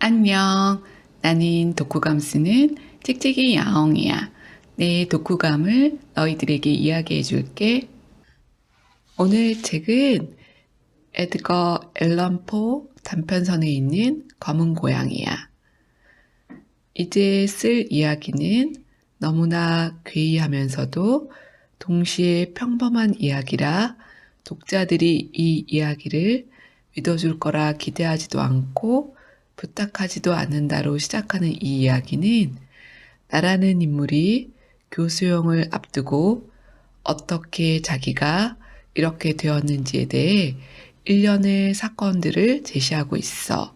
안녕. 나는 독후감 쓰는 찍찍이 야옹이야. 내 독후감을 너희들에게 이야기해 줄게. 오늘 책은 에드거 앨런 포 단편선에 있는 검은 고양이야. 이제 쓸 이야기는 너무나 괴이하면서도 동시에 평범한 이야기라 독자들이 이 이야기를 믿어줄 거라 기대하지도 않고 부탁하지도 않는다로 시작하는 이 이야기는 나라는 인물이 교수형을 앞두고 어떻게 자기가 이렇게 되었는지에 대해 일련의 사건들을 제시하고 있어.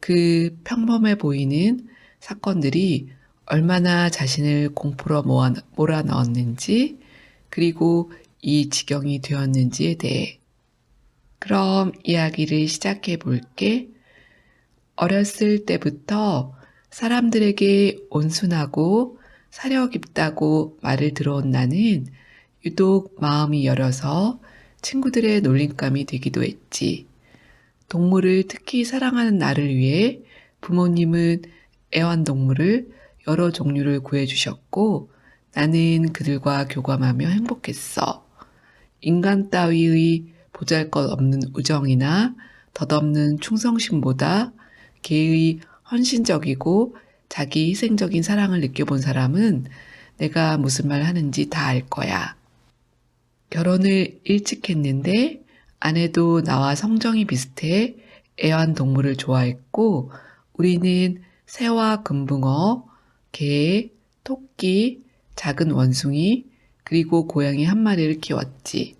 그 평범해 보이는 사건들이 얼마나 자신을 공포로 몰아넣었는지, 그리고 이 지경이 되었는지에 대해. 그럼 이야기를 시작해 볼게. 어렸을 때부터 사람들에게 온순하고 사려 깊다고 말을 들어온 나는 유독 마음이 열어서 친구들의 놀림감이 되기도 했지. 동물을 특히 사랑하는 나를 위해 부모님은 애완동물을 여러 종류를 구해주셨고 나는 그들과 교감하며 행복했어. 인간 따위의 보잘 것 없는 우정이나 덧없는 충성심보다 개의 헌신적이고 자기 희생적인 사랑을 느껴본 사람은 내가 무슨 말 하는지 다 알 거야. 결혼을 일찍 했는데 아내도 나와 성정이 비슷해 애완동물을 좋아했고 우리는 새와 금붕어, 개, 토끼, 작은 원숭이, 그리고 고양이 한 마리를 키웠지.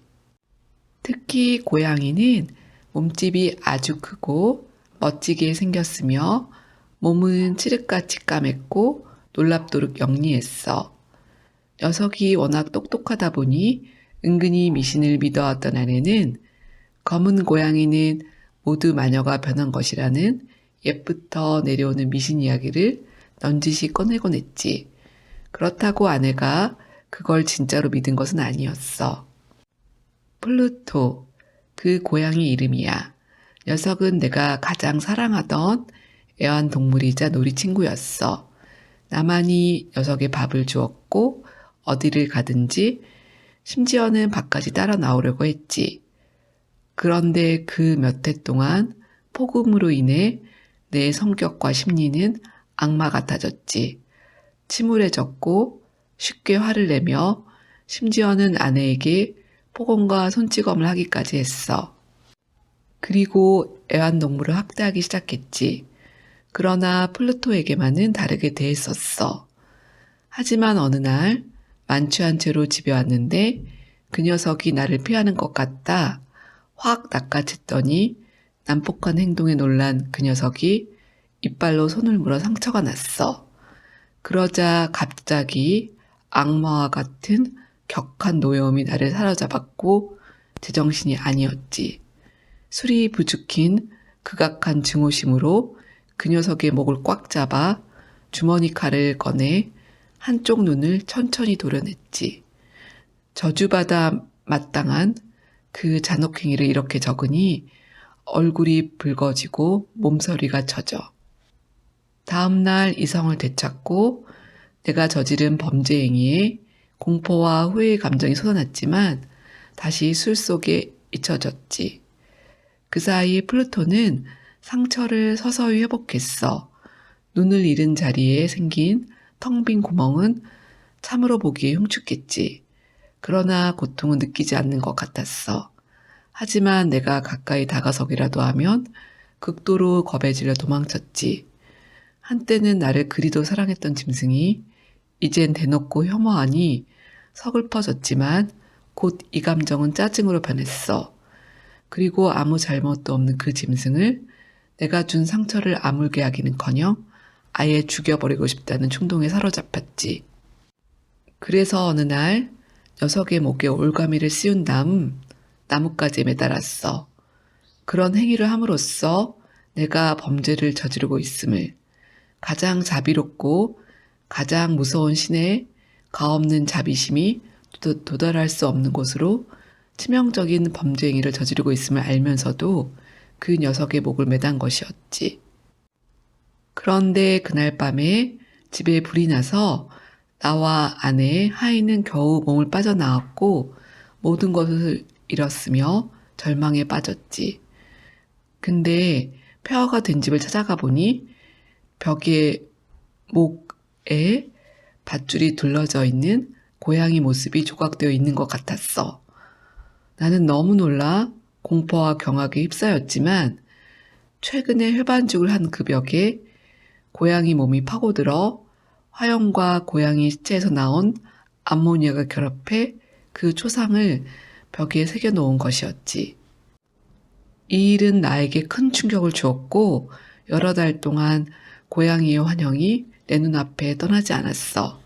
특히 고양이는 몸집이 아주 크고 멋지게 생겼으며 몸은 칠흑같이 까맸고 놀랍도록 영리했어. 녀석이 워낙 똑똑하다 보니 은근히 미신을 믿어왔던 아내는 검은 고양이는 모두 마녀가 변한 것이라는 옛부터 내려오는 미신 이야기를 넌지시 꺼내곤 했지. 그렇다고 아내가 그걸 진짜로 믿은 것은 아니었어. 플루토, 그 고양이 이름이야. 녀석은 내가 가장 사랑하던 애완동물이자 놀이친구였어. 나만이 녀석의 밥을 주었고 어디를 가든지 심지어는 밖까지 따라 나오려고 했지. 그런데 그 몇 해 동안 폭음으로 인해 내 성격과 심리는 악마 같아졌지. 침울해졌고 쉽게 화를 내며 심지어는 아내에게 폭언과 손찌검을 하기까지 했어. 그리고 애완동물을 학대하기 시작했지. 그러나 플루토에게만은 다르게 대했었어. 하지만 어느 날 만취한 채로 집에 왔는데 그 녀석이 나를 피하는 것 같다. 확 낚아챘더니 난폭한 행동에 놀란 그 녀석이 이빨로 손을 물어 상처가 났어. 그러자 갑자기 악마와 같은 격한 노여움이 나를 사로잡았고 제정신이 아니었지. 술이 부죽힌 극악한 증오심으로 그 녀석의 목을 꽉 잡아 주머니 칼을 꺼내 한쪽 눈을 천천히 도려냈지. 저주받아 마땅한 그 잔혹행위를 이렇게 적으니 얼굴이 붉어지고 몸서리가 쳐져. 다음날 이성을 되찾고 내가 저지른 범죄 행위에 공포와 후회의 감정이 솟아났지만 다시 술 속에 잊혀졌지. 그 사이 플루토는 상처를 서서히 회복했어. 눈을 잃은 자리에 생긴 텅 빈 구멍은 참으로 보기에 흉측했지. 그러나 고통은 느끼지 않는 것 같았어. 하지만 내가 가까이 다가서기라도 하면 극도로 겁에 질려 도망쳤지. 한때는 나를 그리도 사랑했던 짐승이 이젠 대놓고 혐오하니 서글퍼졌지만 곧 이 감정은 짜증으로 변했어. 그리고 아무 잘못도 없는 그 짐승을 내가 준 상처를 아물게 하기는커녕 아예 죽여버리고 싶다는 충동에 사로잡혔지. 그래서 어느 날 녀석의 목에 올가미를 씌운 다음 나뭇가지에 매달았어. 그런 행위를 함으로써 내가 범죄를 저지르고 있음을 가장 자비롭고 가장 무서운 신의 가없는 자비심이 도, 도달할 수 없는 곳으로 치명적인 범죄 행위를 저지르고 있음을 알면서도 그 녀석의 목을 매단 것이었지. 그런데 그날 밤에 집에 불이 나서 나와 아내 하이는 겨우 몸을 빠져나왔고 모든 것을 잃었으며 절망에 빠졌지. 근데 폐허가 된 집을 찾아가 보니 벽에 목에 밧줄이 둘러져 있는 고양이 모습이 조각되어 있는 것 같았어. 나는 너무 놀라 공포와 경악에 휩싸였지만 최근에 회반죽을 한 그 벽에 고양이 몸이 파고들어 화염과 고양이 시체에서 나온 암모니아가 결합해 그 초상을 벽에 새겨놓은 것이었지. 이 일은 나에게 큰 충격을 주었고 여러 달 동안 고양이의 환영이 내 눈앞에 떠나지 않았어.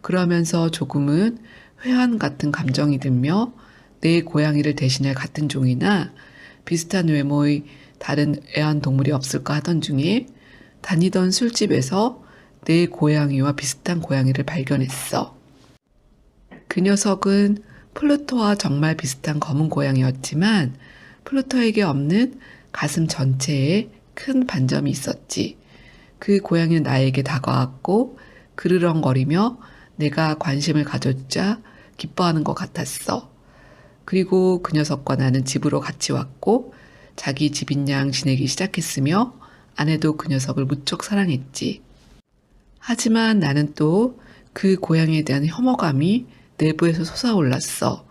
그러면서 조금은 회한 같은 감정이 들며 내 고양이를 대신할 같은 종이나 비슷한 외모의 다른 애완동물이 없을까 하던 중에 다니던 술집에서 내 고양이와 비슷한 고양이를 발견했어. 그 녀석은 플루토와 정말 비슷한 검은 고양이였지만 플루토에게 없는 가슴 전체에 큰 반점이 있었지. 그 고양이는 나에게 다가왔고 그르렁거리며 내가 관심을 가져주자 기뻐하는 것 같았어. 그리고 그 녀석과 나는 집으로 같이 왔고 자기 집인 양 지내기 시작했으며 아내도 그 녀석을 무척 사랑했지. 하지만 나는 또 그 고양이에 대한 혐오감이 내부에서 솟아올랐어.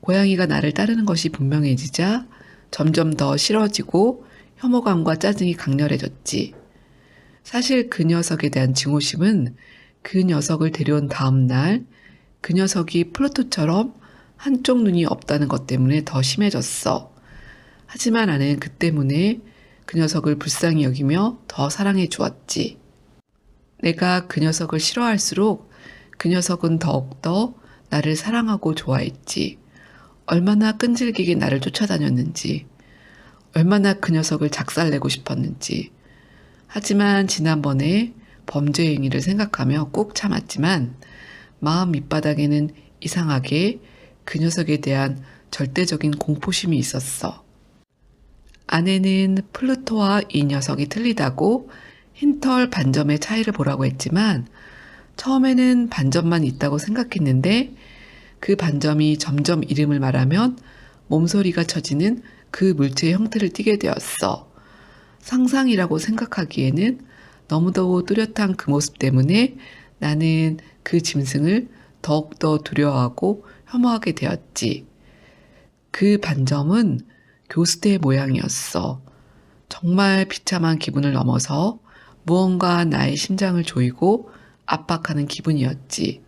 고양이가 나를 따르는 것이 분명해지자 점점 더 싫어지고 혐오감과 짜증이 강렬해졌지. 사실 그 녀석에 대한 증오심은 그 녀석을 데려온 다음 날 그 녀석이 플루토처럼 한쪽 눈이 없다는 것 때문에 더 심해졌어. 하지만 나는 그 때문에 그 녀석을 불쌍히 여기며 더 사랑해 주었지. 내가 그 녀석을 싫어할수록 그 녀석은 더욱더 나를 사랑하고 좋아했지. 얼마나 끈질기게 나를 쫓아다녔는지, 얼마나 그 녀석을 작살내고 싶었는지. 하지만 지난번에 범죄 행위를 생각하며 꾹 참았지만 마음 밑바닥에는 이상하게 그 녀석에 대한 절대적인 공포심이 있었어. 아내는 플루토와 이 녀석이 틀리다고 흰털 반점의 차이를 보라고 했지만 처음에는 반점만 있다고 생각했는데 그 반점이 점점 이름을 말하면 몸소리가 쳐지는 그 물체의 형태를 띠게 되었어. 상상이라고 생각하기에는 너무도 뚜렷한 그 모습 때문에 나는 그 짐승을 더욱더 두려워하고 혐오하게 되었지. 그 반점은 교수대의 모양이었어. 정말 비참한 기분을 넘어서 무언가 나의 심장을 조이고 압박하는 기분이었지.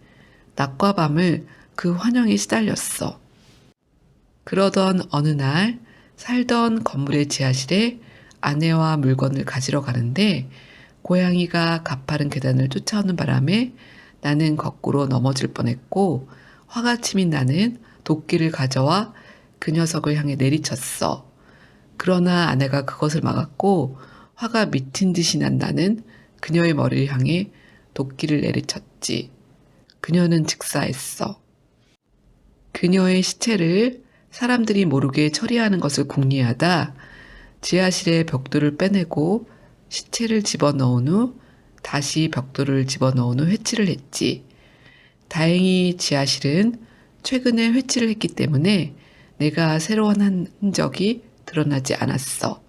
낮과 밤을 그 환영에 시달렸어. 그러던 어느 날 살던 건물의 지하실에 아내와 물건을 가지러 가는데 고양이가 가파른 계단을 쫓아오는 바람에 나는 거꾸로 넘어질 뻔했고 화가 치민 나는 도끼를 가져와 그 녀석을 향해 내리쳤어. 그러나 아내가 그것을 막았고 화가 미친 듯이 난 나는 그녀의 머리를 향해 도끼를 내리쳤지. 그녀는 즉사했어. 그녀의 시체를 사람들이 모르게 처리하는 것을 궁리하다 지하실의 벽돌을 빼내고 시체를 집어넣은 후 다시 벽돌을 집어넣은 후 회치를 했지. 다행히 지하실은 최근에 회치를 했기 때문에 내가 새로운 한 흔적이 드러나지 않았어.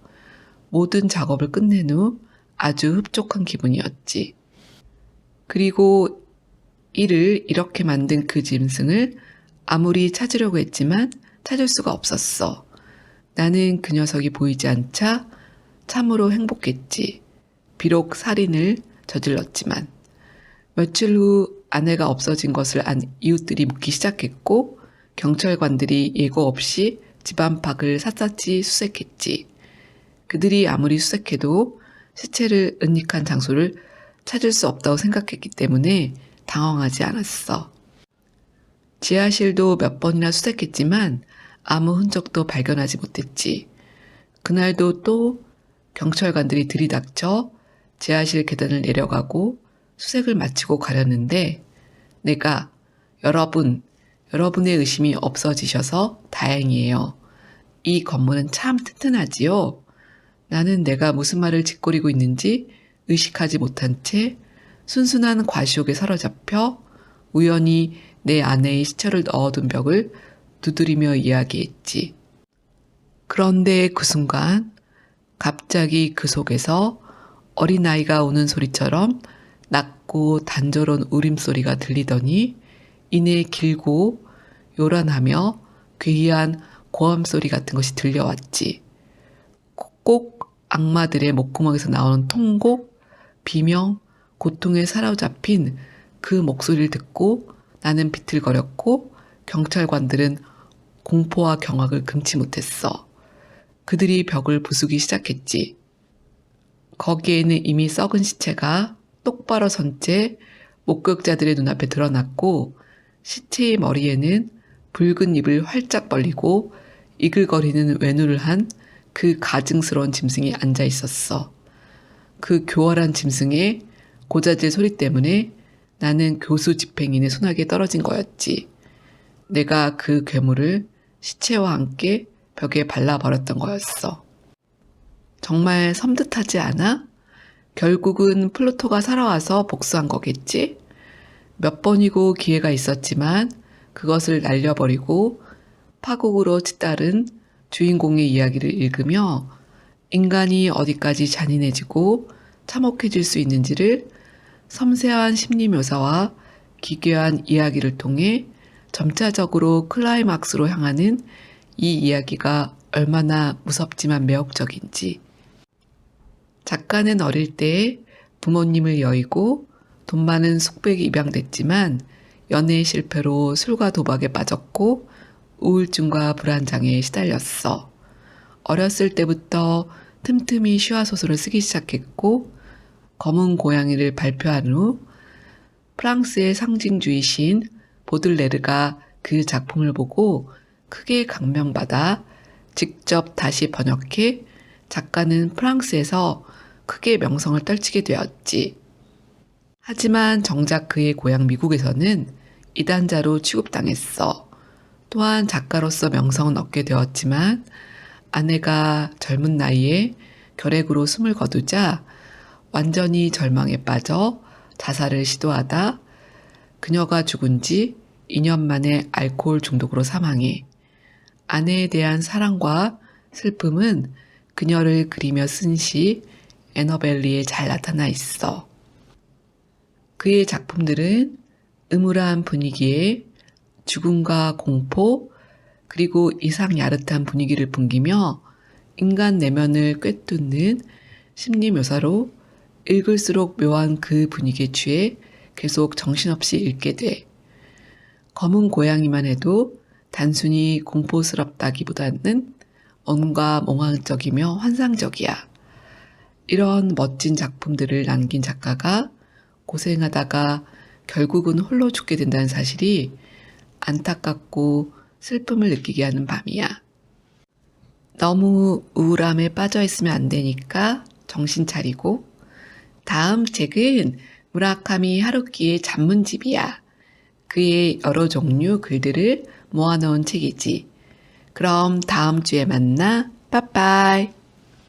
모든 작업을 끝낸 후 아주 흡족한 기분이었지. 그리고 이를 이렇게 만든 그 짐승을 아무리 찾으려고 했지만 찾을 수가 없었어. 나는 그 녀석이 보이지 않자 참으로 행복했지. 비록 살인을 저질렀지만. 며칠 후 아내가 없어진 것을 안 이웃들이 묻기 시작했고 경찰관들이 예고 없이 집 안팎을 샅샅이 수색했지. 그들이 아무리 수색해도 시체를 은닉한 장소를 찾을 수 없다고 생각했기 때문에 당황하지 않았어. 지하실도 몇 번이나 수색했지만 아무 흔적도 발견하지 못했지. 그날도 또 경찰관들이 들이닥쳐 지하실 계단을 내려가고 수색을 마치고 가렸는데 내가 여러분, 여러분의 의심이 없어지셔서 다행이에요. 이 건물은 참 튼튼하지요? 나는 내가 무슨 말을 짓거리고 있는지 의식하지 못한 채 순순한 과시욕에 사로잡혀 우연히 내 아내의 시체를 넣어둔 벽을 두드리며 이야기했지. 그런데 그 순간 갑자기 그 속에서 어린아이가 우는 소리처럼 낮고 단조로운 울음소리가 들리더니 이내 길고 요란하며 괴이한 고함 소리 같은 것이 들려왔지. 꼭 악마들의 목구멍에서 나오는 통곡, 비명, 고통에 사로잡힌 그 목소리를 듣고 나는 비틀거렸고 경찰관들은 공포와 경악을 금치 못했어. 그들이 벽을 부수기 시작했지. 거기에는 이미 썩은 시체가 똑바로 선 채 목격자들의 눈앞에 드러났고 시체의 머리에는 붉은 입을 활짝 벌리고 이글거리는 외눈을 한 그 가증스러운 짐승이 앉아 있었어. 그 교활한 짐승의 고자질 소리 때문에 나는 교수 집행인의 손아귀에 떨어진 거였지. 내가 그 괴물을 시체와 함께 벽에 발라버렸던 거였어. 정말 섬뜩하지 않아? 결국은 플루토가 살아와서 복수한 거겠지? 몇 번이고 기회가 있었지만 그것을 날려버리고 파국으로 치달은 주인공의 이야기를 읽으며 인간이 어디까지 잔인해지고 참혹해질 수 있는지를 섬세한 심리 묘사와 기괴한 이야기를 통해 점차적으로 클라이막스로 향하는 이 이야기가 얼마나 무섭지만 매혹적인지. 작가는 어릴 때 부모님을 여의고 돈 많은 숙백에 입양됐지만 연애 실패로 술과 도박에 빠졌고 우울증과 불안장애에 시달렸어. 어렸을 때부터 틈틈이 시화 소설을 쓰기 시작했고 검은 고양이를 발표한 후 프랑스의 상징주의 시인 보들레르가 그 작품을 보고 크게 감명받아 직접 다시 번역해 작가는 프랑스에서 크게 명성을 떨치게 되었지. 하지만 정작 그의 고향 미국에서는 이단자로 취급당했어. 또한 작가로서 명성은 얻게 되었지만 아내가 젊은 나이에 결핵으로 숨을 거두자 완전히 절망에 빠져 자살을 시도하다 그녀가 죽은 지 2년 만에 알코올 중독으로 사망해 아내에 대한 사랑과 슬픔은 그녀를 그리며 쓴 시 에너벨리에 잘 나타나 있어. 그의 작품들은 음울한 분위기에 죽음과 공포, 그리고 이상 야릇한 분위기를 풍기며 인간 내면을 꿰뚫는 심리 묘사로 읽을수록 묘한 그 분위기에 취해 계속 정신없이 읽게 돼. 검은 고양이만 해도 단순히 공포스럽다기보다는 뭔가 몽환적이며 환상적이야. 이런 멋진 작품들을 남긴 작가가 고생하다가 결국은 홀로 죽게 된다는 사실이 안타깝고 슬픔을 느끼게 하는 밤이야. 너무 우울함에 빠져 있으면 안 되니까 정신 차리고 다음 책은 무라카미 하루키의 전문집이야. 그의 여러 종류 글들을 모아놓은 책이지. 그럼 다음 주에 만나. 빠빠이.